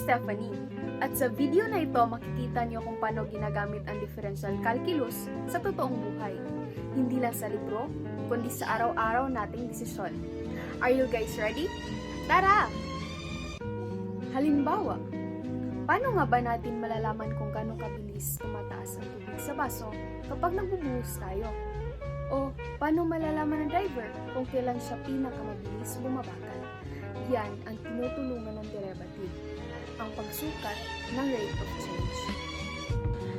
Stephanie. At sa video na ito, makikita niyo kung paano ginagamit ang differential calculus sa totoong buhay. Hindi lang sa libro, kundi sa araw-araw nating desisyon. Are you guys ready? Tara! Halimbawa, paano nga ba natin malalaman kung gano'ng kabilis tumataas ang tubig sa baso kapag nagbubuhos tayo? O paano malalaman ng driver kung kailan siya pinakamabilis bumabagal? Yan ang tinutulungan ng ang pagsukat ng rate of change.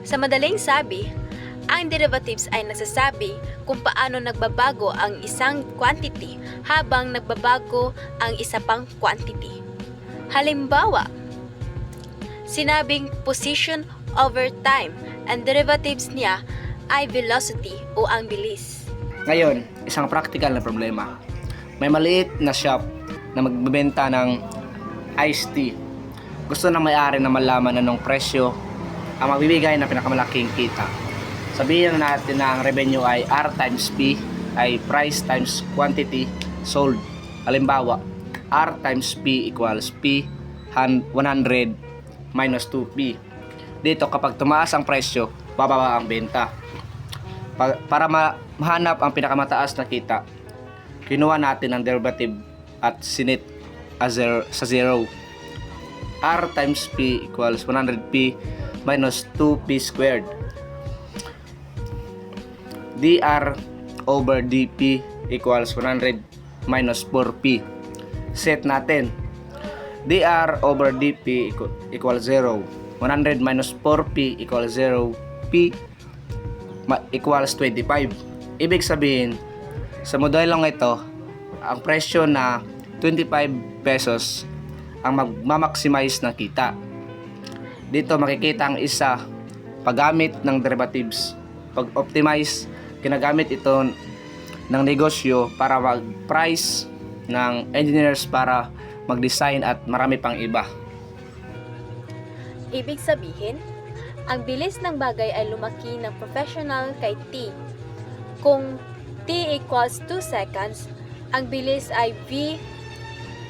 Sa madaling sabi, ang derivatives ay nagsasabi kung paano nagbabago ang isang quantity habang nagbabago ang isa pang quantity. Halimbawa, sinabing position over time, ang derivatives niya ay velocity o ang bilis. Ngayon, isang practical na problema. May maliit na shop na magbebenta ng iced tea. Gusto ng may-ari na malaman anong presyo ang magbibigay ng pinakamalaking kita. Sabihin na natin na ang revenue ay R times P ay price times quantity sold. Halimbawa, R times P equals P 100 minus 2P. Dito kapag tumaas ang presyo, bababa ang benta. Pa- para ma- mahanap ang pinakamataas na kita, kinuha natin ang derivative at sinit as zero, sa zero. R times P equals 100P minus 2P squared. dr over dp equals 100 minus 4p. Set natin. dr over dp equal- equals 0. 100 minus 4p equals 0. p equals 25. Ibig sabihin, sa modelong ito, ang presyo na 25 pesos ang magmamaximize ng kita. Dito makikita ang isa paggamit ng derivatives. Pag-optimize, ginagamit ito ng negosyo para mag-price ng engineers para mag-design at marami pang iba. Ibig sabihin, ang bilis ng bagay ay lumaki ng professional kay T. Kung T equals 2 seconds, ang bilis ay V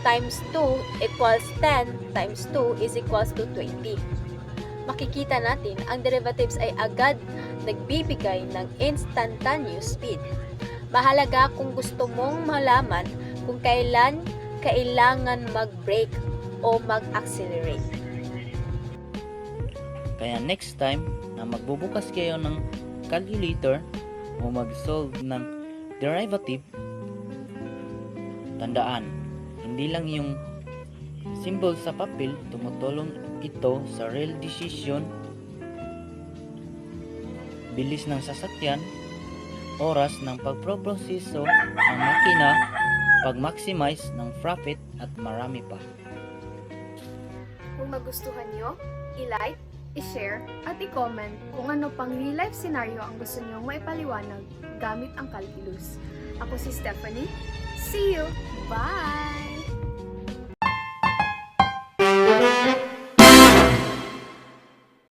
times 2 equals 10 times 2 is equals to 20. Makikita natin ang derivatives ay agad nagbibigay ng instantaneous speed. Mahalaga kung gusto mong malaman kung kailan kailangan mag-brake o mag-accelerate. Kaya next time na magbubukas kayo ng calculator o mag-solve ng derivative, tandaan, hindi lang yung symbol sa papel, tumutulong ito sa real decision, bilis ng sasakyan, oras ng pagproproseso ng makina, pag-maximize ng profit at marami pa. Kung magustuhan nyo, i-like, i-share, at i-comment kung ano pang real-life scenario ang gusto nyong maipaliwanag gamit ang calculus. Ako si Stephanie. See you! Bye!